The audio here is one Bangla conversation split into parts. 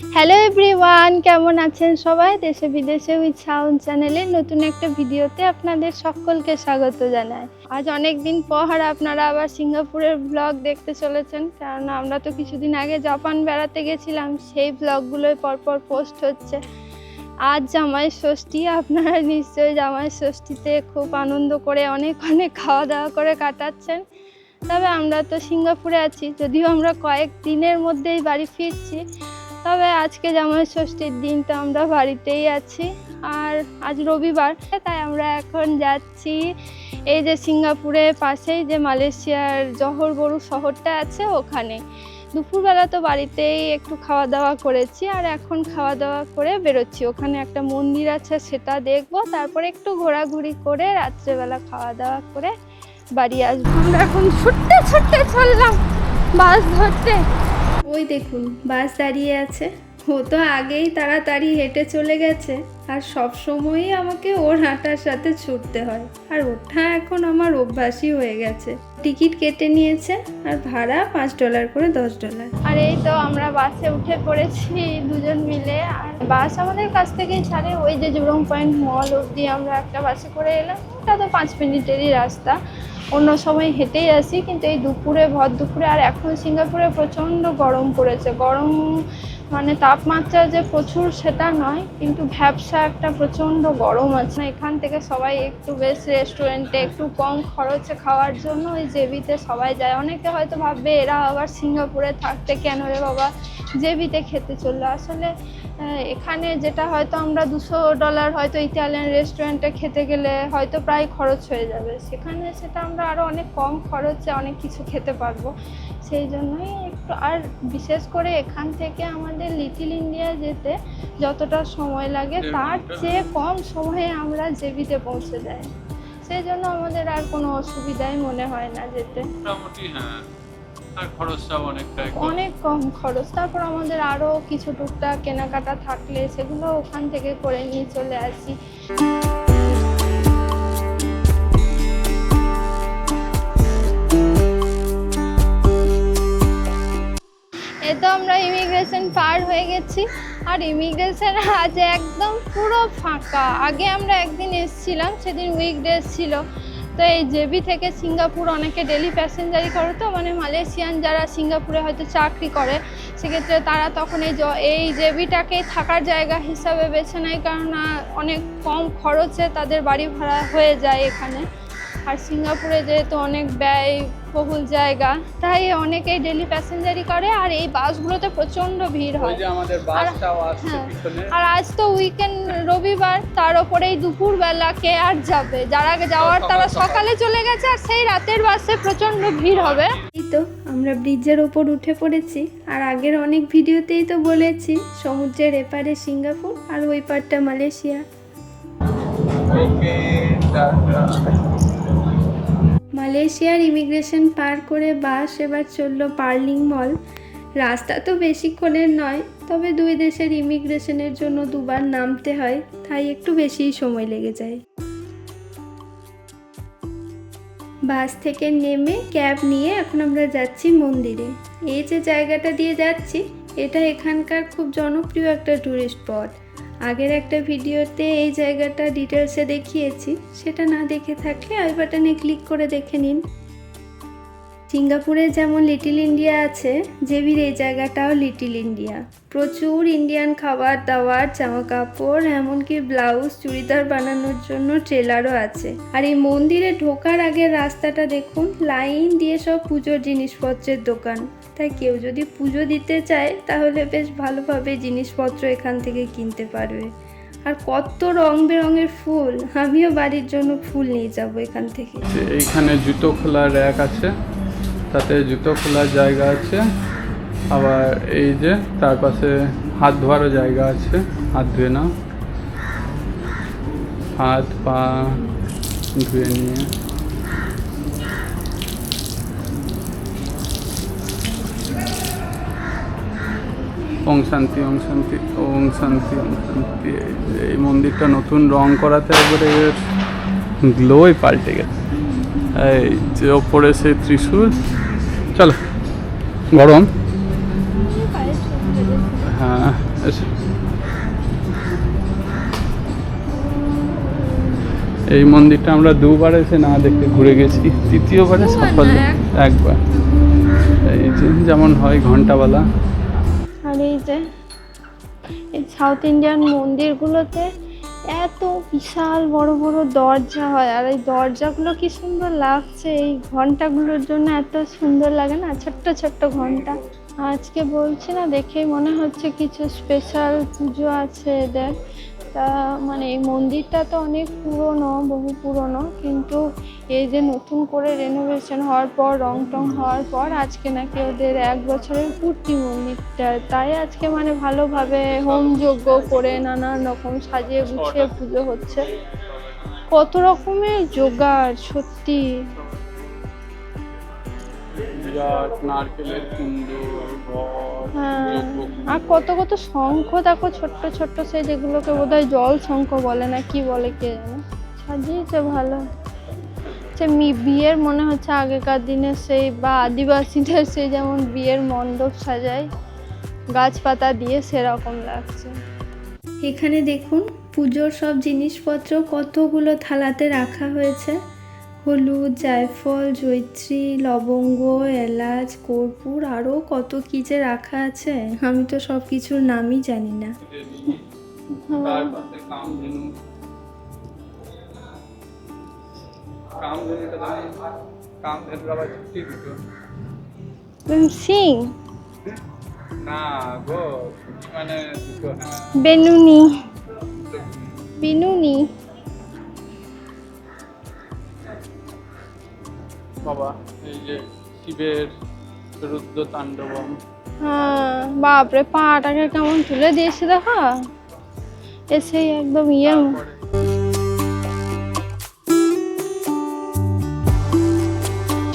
হ্যালো এভরিওয়ান কেমন আছেন সবাই? দেশে বিদেশে উইথ সাউন্ড চ্যানেলে নতুন একটা ভিডিওতে আপনাদের সকলকে স্বাগত জানাই। আজ অনেক দিন পর আপনারা আবার সিঙ্গাপুরের ব্লগ দেখতে চলেছেন, কারণ আমরা তো কিছুদিন আগে জাপান বেড়াতে গেছিলাম, সেই ব্লগগুলোই পরপর পোস্ট হচ্ছে। আজ জামাই ষষ্ঠী, আপনারা নিশ্চয়ই জামাই ষষ্ঠীতে খুব আনন্দ করে অনেক অনেক খাওয়া দাওয়া করে কাটাচ্ছেন। তবে আমরা তো সিঙ্গাপুরে আছি, যদিও আমরা কয়েক দিনের মধ্যেই বাড়ি ফিরছি। তবে আজকে জামাই ষষ্ঠীর দিন, তো আমরা বাড়িতেই আছি। আর আজ রবিবার, তাই আমরা এখন যাচ্ছি এই যে সিঙ্গাপুরের পাশেই যে মালয়েশিয়ার জহর বড়ু শহরটা আছে ওখানে। দুপুরবেলা তো বাড়িতেই একটু খাওয়া দাওয়া করেছি আর এখন খাওয়া দাওয়া করে বেরোচ্ছি। ওখানে একটা মন্দির আছে, সেটা দেখব। তারপরে একটু ঘোরাঘুরি করে রাত্রেবেলা খাওয়া দাওয়া করে বাড়ি আসব। আমরা এখন ছুটতে ছুটতে চললাম বাস ধরতে। ওই দেখুন বাস দাঁড়িয়ে আছে। ও তো আগেই তাড়াতাড়ি হেঁটে চলে গেছে। আর সব সময়ই আমাকে ওর হাঁটার সাথে ছুটতে হয়। আর ওঠা এখন আমার অভ্যাসই হয়ে গেছে। টিকিট কেটে নিয়েছে আর ভাড়া পাঁচ ডলার করে দশ ডলার। আর এই তো আমরা বাসে উঠে পড়েছি দুজন মিলে। আর বাস আমাদের কাছ থেকেই ছাড়ে। ওই যে জুরং পয়েন্ট মল অবধি আমরা একটা বাসে করে এলাম। ওটা তো পাঁচ মিনিটেরই রাস্তা। অন্য সময় হেঁটেই আসি, কিন্তু এই দুপুরে, ভর দুপুরে আর এখন সিঙ্গাপুরে প্রচণ্ড গরম পড়েছে। গরম মানে তাপমাত্রা যে প্রচুর সেটা নয়, কিন্তু ভ্যাবসা একটা প্রচণ্ড গরম আছে। এখান থেকে সবাই একটু বেশ রেস্টুরেন্টে একটু কম খরচে খাওয়ার জন্য ওই জেবিতে সবাই যায়। অনেকে হয়তো ভাববে, এরা আবার সিঙ্গাপুরে থাকতে কেন রে বাবা? জেবিতে খেতে চলল। আসলে এখানে যেটা হয়তো আমরা দুশো ডলার হয়তো ইতালিয়ান রেস্টুরেন্টে খেতে গেলে হয়তো প্রায় খরচ হয়ে যাবে। সেখানে সেটা আমরা আরও অনেক কম খরচে অনেক কিছু খেতে পারব। সেই জন্যই একটু আর বিশেষ করে এখান থেকে আমাদের লিটিল ইন্ডিয়া যেতে যতটা সময় লাগে তার চেয়ে কম সময়ে আমরা জেবিতে পৌঁছে যাই। সেই জন্য আমাদের আর কোনো অসুবিধাই মনে হয় না যেতে। মোটামুটি হ্যাঁ। অনেক কম খরচ। তারপর আমাদের আরও কিছু টুকটাক কেনাকাটা থাকলে সেগুলো ওখান থেকে করে নিয়ে চলে আসি। তো আমরা ইমিগ্রেশন পার হয়ে গেছি। আর ইমিগ্রেশন আজ একদম পুরো ফাঁকা। আগে আমরা একদিন এসেছিলাম, সেদিন উইকডেজ ছিল। তো এই জেবি থেকে সিঙ্গাপুর অনেকে ডেলি প্যাসেঞ্জারি করে তো মানে মালয়েশিয়ান যারা সিঙ্গাপুরে হয়তো চাকরি করে, সেক্ষেত্রে তারা তখন এই এই জেবিটাকে থাকার জায়গা হিসাবে বেছে নেয়। কেননা অনেক কম খরচে তাদের বাড়ি ভাড়া হয়ে যায় এখানে। আর সিঙ্গাপুরে যেহেতু অনেক ব্যয় বহুল জায়গা তাই অনেকেই ডেলি প্যাসেঞ্জারি করে আর এই বাসগুলোতে প্রচণ্ড ভিড় হয়। হ্যাঁ। আর আজ তো উইকেন্ড রবিবার তার ওপরে ওপরেই দুপুরবেলা কে আর যাবে? যারা যাওয়ার তারা সকাল চলে গেছে আর সেই রাতের বাসে প্রচণ্ড ভিড় হবে। এই তো আমরা ব্রিজের ওপর উঠে পড়েছি। আর আগের অনেক ভিডিওতেই তো বলেছি সমুদ্রের এপারে সিঙ্গাপুর আর ওই পারটা মালয়েশিয়া। Okay tata. মালয়েশিয়ার ইমিগ্রেশন পার করে বাস এবার চলল পার্লিং মল। রাস্তা তো বেশিক্ষণের নয়, তবে দুই দেশের ইমিগ্রেশনের জন্য দুবার নামতে হয়, তাই একটু বেশিই সময় লেগে যায়। বাস থেকে নেমে ক্যাব নিয়ে এখন আমরা যাচ্ছি মন্দিরে। এই যে জায়গাটা দিয়ে যাচ্ছি, এটা এখানকার খুব জনপ্রিয় একটা ট্যুরিস্ট স্পট। আগের একটা ভিডিওতে এই জায়গাটা ডিটেলসে দেখিয়েছি। সেটা না দেখে থাকলে আই বাটনে ক্লিক করে দেখে নিন। সিঙ্গাপুরে যেমন লিটিল ইন্ডিয়া আছে, জেবির এই জায়গাটাও লিটিল ইন্ডিয়া। প্রচুর ইন্ডিয়ান খাবার দাবার জামা কাপড় এমনকি ব্লাউজ, চুড়িদার বানানোর জন্য ট্রেলারও আছে। আর এই মন্দিরে ঢোকার আগের রাস্তাটা দেখুন, লাইন দিয়ে সব পুজোর জিনিসপত্রের দোকান। তাই কেউ যদি পুজো দিতে চায়, তাহলে বেশ ভালোভাবে জিনিসপত্র এখান থেকে কিনতে পারবে। আর কত রং বেরঙের ফুল, আমিও বাড়ির জন্য ফুল নিয়ে যাব এখান থেকে। এইখানে জুতো খোলার র্যাক আছে। তাতে জুতো খোলার জায়গা আছে। আবার এই যে তার পাশে হাত ধোয়ারও জায়গা আছে। হাত ধুয়ে নাও। হাত পা ধুয়ে নিয়ে। ওং শান্তি ওং শান্তি ওং শান্তি ওং শান্তি। এই মন্দিরটা নতুন রং করাতে একবারে গ্লোই পাল্টে গেছে। এই যে ওপরে সেই ত্রিশূল। চলো গরম? হ্যাঁ এসো। এই মন্দিরটা আমরা দুবার এসে না দেখতে ঘুরে গেছি। তৃতীয়বারে সফল। একবার। এই যে যেমন হয় ঘন্টাওয়ালা আর এই যে এই সাউথ ইন্ডিয়ান মন্দিরগুলোতে এত বিশাল বড় বড় দরজা হয়, আর এই দরজাগুলো কি সুন্দর লাগছে? এই ঘন্টাগুলোর জন্য এত সুন্দর লাগে না? ছোট্ট ছোট্ট ঘণ্টা। আজকে বলছি না, দেখেই মনে হচ্ছে কিছু স্পেশাল পুজো আছে এদের। তা মানে এই মন্দিরটা তো অনেক পুরনো, বহু পুরনো, কিন্তু এই যে নতুন করে রেনোভেশন হওয়ার পর রং টং হওয়ার পর, আজকে নাকি ওদের এক বছরের পূর্তি মন্দিরটা। তাই আজকে মানে ভালোভাবে হোম যজ্ঞ করে নানান রকম সাজিয়ে গুছিয়ে পুজো হচ্ছে। কত রকমের জোগাড় সত্যি। বিরাট নারকেলের কুণ্ড হ্যাঁ। আর কত কত শঙ্খ দেখো ছোট্ট ছোট্ট সে যেগুলোকে বোধহয় জল শঙ্খ বলে না কি বলে কে জানে। সাজিয়েছে ভালো। সে বিয়ের মনে হচ্ছে আগেকার দিনে সেই বা আদিবাসীদের সেই যেমন বিয়ের মণ্ডপ সাজায় গাছপাতা দিয়ে সেরকম লাগছে। এখানে দেখুন পুজোর সব জিনিসপত্র কতগুলো থালাতে রাখা হয়েছে। হলুদ জায়ফল জৈত্রী লবঙ্গ এলাচ কর্পূর আরও কত কী যে রাখা আছে আমি তো সব কিছুর নামই জানি না। দুটো সিং। না গো মানে হ্যাঁ। বেনুনি। বিনুনি। বাবা এই যে শিবের রুদ্র তাণ্ডবম। হ্যাঁ বাপরে পাটাকে কেমন তুলে দিয়েছে দেখো? এসেই একদম ইয়ে।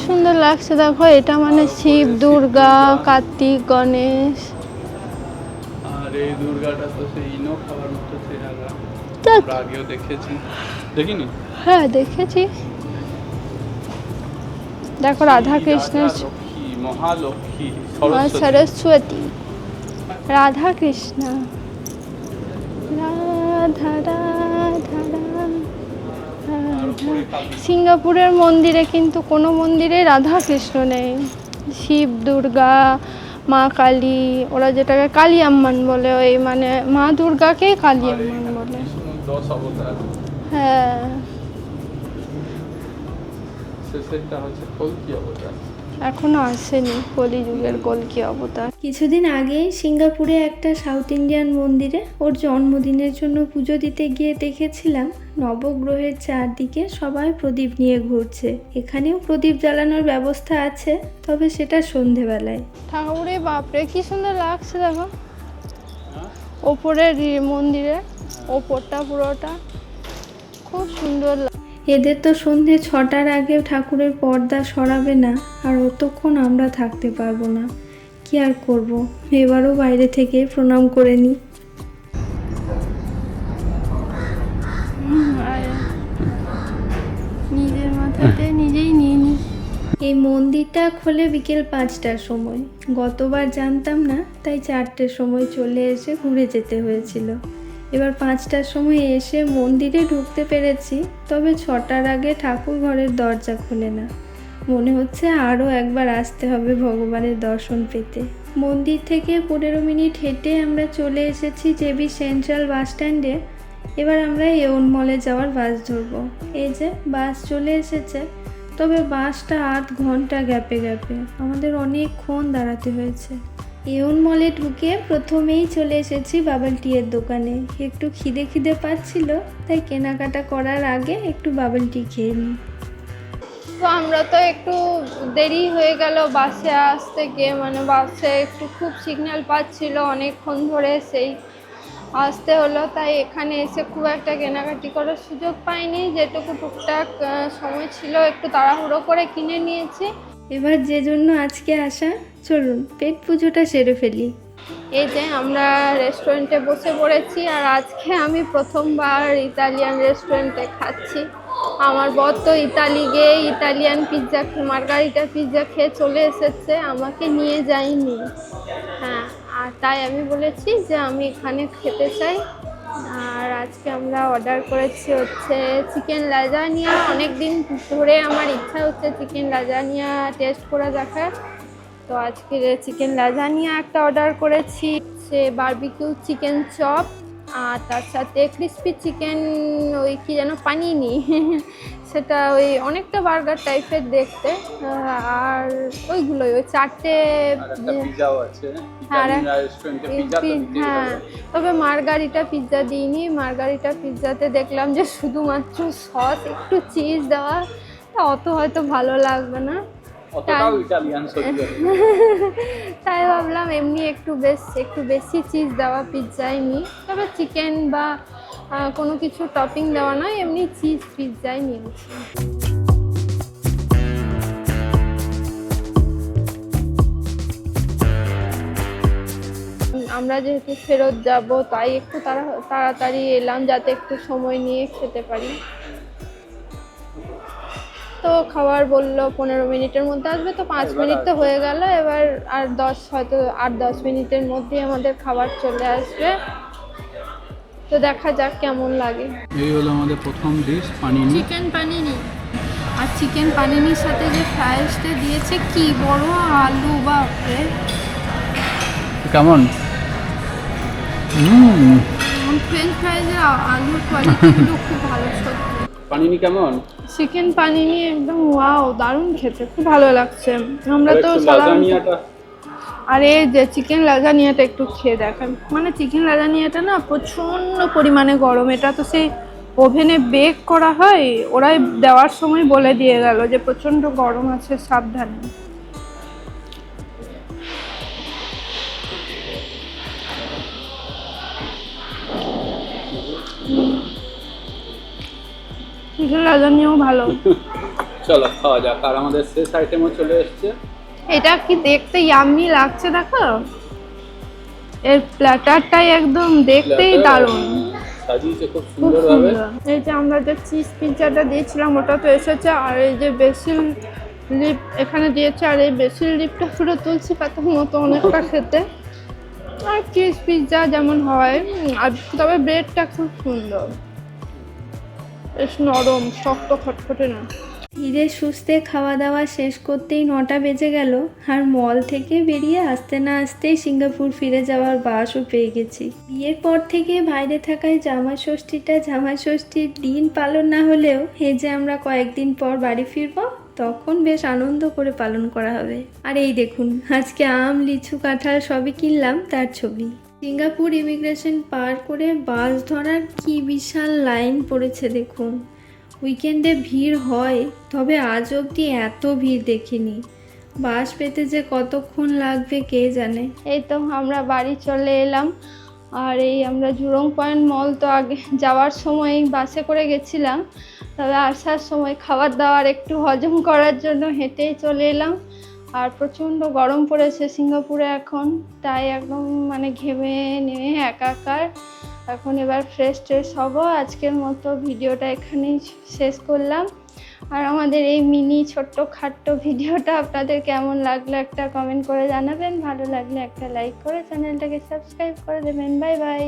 সুন্দর লাগছে দেখো এটা মানে শিব দুর্গা কার্তিক গণেশ। আর এই দুর্গাটা তো সেই ইনো মতো চেহারা। আগেও দেখেছি। দেখিনি? হ্যাঁ দেখেছি। দেখো রাধা কৃষ্ণের মহালক্ষ্মী সরস্বতী। রাধা কৃষ্ণ রাধা রাধা। সিঙ্গাপুরের মন্দিরে কিন্তু কোনো মন্দিরে রাধা কৃষ্ণ নেই। শিব দুর্গা মা কালী ওরা যেটাকে কালী আম্মান বলে ওই মানে মা দুর্গাকেই কালী আম্মান বলে হ্যাঁ। শেষেরটা হচ্ছে কল্কি অবতার? এখনও আসেনি কলিযুগের কলকি অবতার? কিছুদিন আগে সিঙ্গাপুরে একটা সাউথ ইন্ডিয়ান মন্দিরে ওর জন্মদিনের জন্য পুজো দিতে গিয়ে দেখেছিলাম নবগ্রহের চারদিকে সবাই প্রদীপ নিয়ে ঘুরছে। এখানেও প্রদীপ জ্বালানোর ব্যবস্থা আছে তবে সেটা সন্ধেবেলায়। ঠাকুরে বাপরে কি সুন্দর লাগছে দেখো? ওপরের মন্দিরে ওপরটা পুরোটা। খুব সুন্দর লাগ- এদের তো সন্ধে ছটার আগে ঠাকুরের পর্দা সরাবে না আর অতক্ষণ আমরা থাকতে পারব না। কি আর করব? এবারও বাইরে থেকে প্রণাম করে নিই নিজের মাথাতে নিজেই নিয়ে নিই এই মন্দিরটা খোলে বিকেল পাঁচটার সময়। গতবার জানতাম না তাই চারটের সময় চলে এসে ঘুরে যেতে হয়েছিল। এবার পাঁচটার সময় এসে মন্দিরে ঢুকতে পেরেছি, তবে ছটার আগে ঠাকুর ঘরের দরজা খোলে না। মনে হচ্ছে আরও একবার আসতে হবে ভগবানের দর্শন পেতে। মন্দির থেকে পনেরো মিনিট হেঁটে আমরা চলে এসেছি জেবি সেন্ট্রাল বাস স্ট্যান্ডে। এবার আমরা এওন মলে যাওয়ার বাস ধরবো। এই যে বাস চলে এসেছে, তবে বাসটা আধ ঘণ্টা গ্যাপে গ্যাপে। আমাদের অনেকক্ষণ দাঁড়াতে হয়েছে। এওন মলে ঢুকে প্রথমেই চলে এসেছি বাবল টিয়ের দোকানে। একটু খিদে খিদে পাচ্ছিল তাই কেনাকাটা করার আগে একটু বাবল টি খেয়ে নিই। তো আমরা তো একটু দেরি হয়ে গেল বাসে আসতে গিয়ে মানে বাসে একটু খুব সিগন্যাল পাচ্ছিল অনেকক্ষণ ধরে সেই আসতে হলো তাই এখানে এসে খুব একটা কেনাকাটি করার সুযোগ পাইনি। যেটুকু টুকটাক সময় ছিল একটু তাড়াহুড়ো করে কিনে নিয়েছি। এবার যে জন্য আজকে আসা চলুন, পেট পুজোটা সেরে ফেলি। এই যে আমরা রেস্টুরেন্টে বসে পড়েছি, আর আজকে আমি প্রথমবার ইতালিয়ান রেস্টুরেন্টে খাচ্ছি। আমার বর তো ইতালি গিয়ে ইতালিয়ান পিৎজা মার্গারিটা পিৎজা খেয়ে চলে এসেছে, আমাকে নিয়ে যায়নি। হ্যাঁ আর তাই আমি বলেছি যে আমি এখানে খেতে চাই। আর আজকে আমরা অর্ডার করেছি হচ্ছে চিকেন লাজানিয়া অনেক দিন ধরে আমার ইচ্ছা হচ্ছে চিকেন লাজানিয়া টেস্ট করে দেখার। তো আজকে চিকেন লাজানিয়া একটা অর্ডার করেছি সে বারবিকিউ চিকেন চপ আর তার সাথে ক্রিস্পি চিকেন ওই কি যেন পানিনি সেটা ওই অনেকটা বার্গার টাইপের দেখতে আর ওইগুলোই ওই চারটে হ্যাঁ তবে মার্গারিটা পিৎজা দিইনি মার্গারিটা পিৎজাতে দেখলাম যে শুধুমাত্র সস একটু চিজ দেওয়া অত হয়তো ভালো লাগবে না। অতটাও ইটালিয়ান সত্যি তাই ভাবলাম এমনি একটু বেশ একটু বেশি চিজ দেওয়া পিৎজাই নিই। তবে চিকেন বা কোনো কিছু টপিং দেওয়া নয় এমনি চিজ পিৎজাই নিয়েছি আমরা যেহেতু ফেরত যাব তাই একটু তাড়া তাড়াতাড়ি এলাম যাতে একটু সময় নিয়ে খেতে পারি। তো খাবার বলল পনেরো মিনিটের মধ্যে আসবে তো পাঁচ মিনিট তো হয়ে গেল এবার আর দশ হয়তো আট দশ মিনিটের মধ্যেই আমাদের খাবার চলে আসবে। তো দেখা যাক কেমন লাগে। এই হলো আমাদের প্রথম ডিশ পানিনি। Chicken panini. আর চিকেন পানিনির সাথে যে ফ্রাইসটা দিয়েছে কি বড় আলু বাপরে। কেমন? হুম ফ্রেঞ্চ ফ্রাইজের আলুর কোয়ালিটিগুলো খুব ভালো সত্যি। পানিনি কেমন? চিকেন পানিনি একদম ওয়াও দারুণ খেতে খুব ভালো লাগছে। আমরা তো লাজানিয়াটা আরে যে চিকেন লাজানিয়াটা একটু খেয়ে দেখেন। মানে চিকেন লাজানিয়াটা না প্রচণ্ড পরিমাণে গরম। এটা তো সেই ওভেনে বেক করা হয় ওরাই দেওয়ার সময় বলে দিয়ে গেল যে প্রচণ্ড গরম আছে সাবধানে। চিকেন ভালো। চলো খাওয়া যাক। আর আমাদের শেষ আইটেমও চলে এসছে। এটা কি দেখতে ইয়াম্মি লাগছে দেখো? এর প্ল্যাটারটাই একদম দেখতেই দারুণ। সাজিয়েছে খুব সুন্দর। এই যে আমরা যে চিজ পিৎজাটা দিয়েছিলাম ওটা তো এসেছে। আর এই যে বেসিল লিপ এখানে দিয়েছে আর এই বেসিল লিপটা পুরো তুলসী পাতার মতো অনেকটা খেতে। আর চিজ পিৎজা যেমন হয় আর তবে ব্রেডটা খুব সুন্দর। বেশ নরম, শক্ত, খটখটে না। ধীরে সুস্থে খাওয়া দাওয়া শেষ করতেই নটা বেজে গেল, আর মল থেকে বেরিয়ে আসতে না আসতেই সিঙ্গাপুর ফিরে যাওয়ার বাসও পেয়ে গেছি। বিয়ের পর থেকে বাইরে থাকায় জামাই ষষ্ঠীটা জামাই ষষ্ঠীর দিন পালন না হলেও এ যে আমরা কয়েকদিন পর বাড়ি ফিরবো, তখন বেশ আনন্দ করে পালন করা হবে। আর এই দেখুন, আজকে আম, লিচু, কাঁঠাল সবই কিনলাম, তার ছবি। সিঙ্গাপুর ইমিগ্রেশন পার করে বাস ধরার কি বিশাল লাইন পড়েছে দেখুন। উইকেন্ডে ভিড় হয়, তবে আজ অবধি এত ভিড় দেখিনি। বাস পেতে যে কতক্ষণ লাগবে কে জানে? এই তো আমরা বাড়ি চলে এলাম। আর এই আমরা জুরং পয়েন্ট মল তো আগে যাওয়ার সময় বাসে করে গেছিলাম। তবে আসার সময় খাবার দাবার একটু হজম করার জন্য হেঁটেই চলে এলাম। আর প্রচণ্ড গরম পড়েছে সিঙ্গাপুরে এখন, তাই একদম মানে ঘেমে নেমে একাকার। এখন এবার ফ্রেশ ট্রেশ হব, আজকের মতো ভিডিওটা এখানেই শেষ করলাম। আর আমাদের এই মিনি ছোট্ট খাট্ট ভিডিওটা আপনাদের কেমন লাগল একটা কমেন্ট করে জানাবেন, ভালো লাগলে একটা লাইক করে চ্যানেলটাকে সাবস্ক্রাইব করে দেবেন। Bye bye